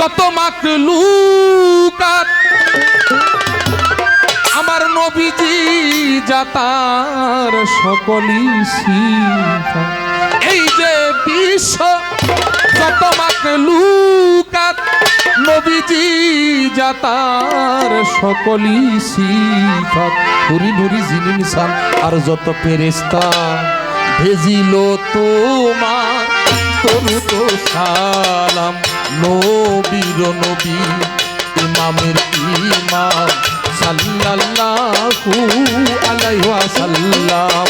যত মাকলুকাত আমার নবীজি যাতার সকলই সিফা এই যে বিশ্ব, যত মাকলুকাত নবীজি যাতার সকলই সিফাত নুরি নুরি জিনিন সান আর যত ফেরেস্তা ভেজিল তোমার তরু তো সালাম। নবীর নবী ইমামের ইমাম সাল্লাল্লাহু আলাইহি ওয়াসাল্লাম।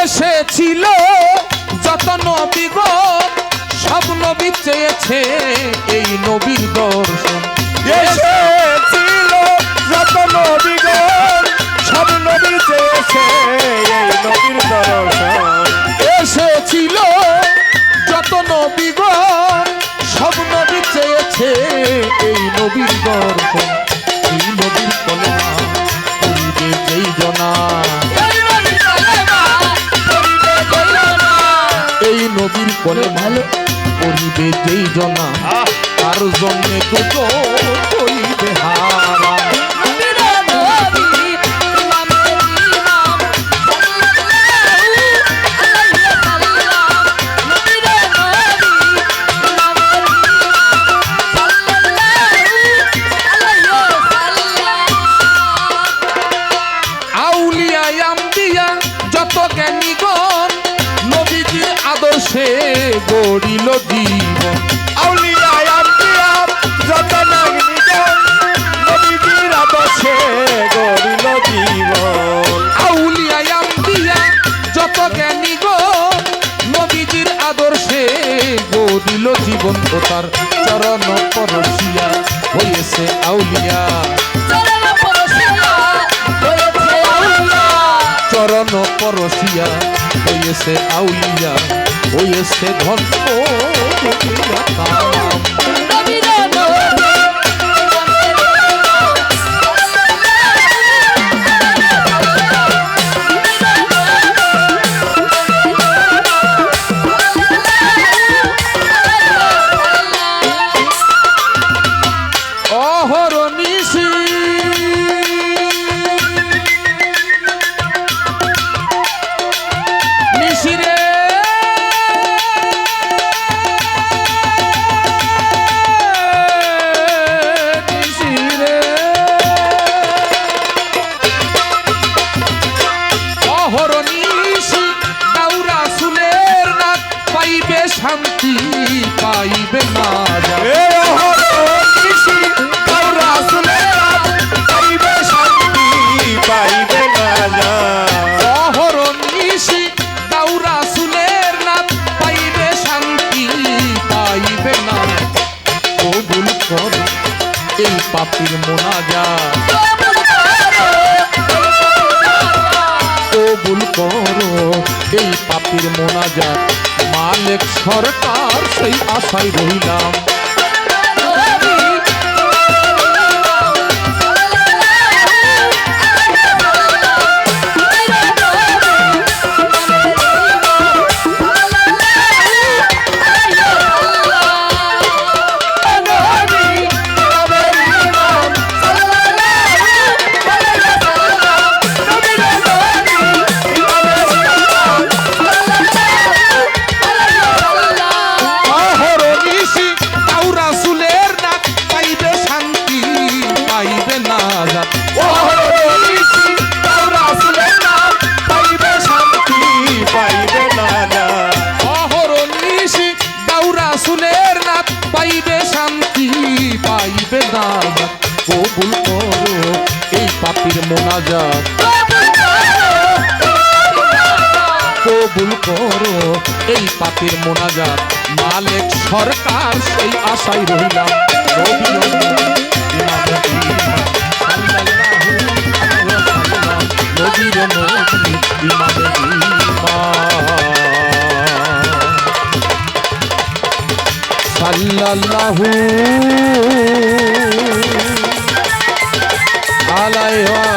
এসেছিল সব নবী চেয়েছে এই নবীর দর্শন। এসেছিল যত সব নবী চেয়েছে এই নবীর দর্শন। এসেছিল যত সব নবী চেয়েছে এই নবীর দর্শন। এই নবীর কলমা যেই জনা কলে ভালো করিবে যেই জনা তার জন্যে দুটো করিবে হারা আউলিয়া যত নবীজির আদর্শে গড়িল জীবন। আউলিয়া আম্বিয়া যত নাগরিকগণ নবীজির আদর্শে গড়িল জীবন। আউলিয়া আম্বিয়া যত জ্ঞানীগণ নবীজির আদর্শে গড়িল জীবন তার চরণ পরশিয়া হয়েছে আউলিয়া। চরণ পরশিয়া হয়েছে আউলিয়া। হয়েছে ধন্য কর এই পাপির মোনাজা। কবুল করো এই পাপির মোনাজা। মালিক সরকার সেই আশায় রইলাম। অহরনিশি দাউরা সুলের নাথ পাইবে শান্তি, পাইবে না যাত অহরনিশি তার পাইবে শান্তি, পাইবে না যায়। অহরনিশি দাউরা সুলের নাথ পাইবে শান্তি, পাইবে না কবুল করো এই পাপির মোনাজাত। কবুল করো এই পাপির মোনাজাত। মালিক সরকার সেই ইমামে সাল্লাল্লাহু আলাইহি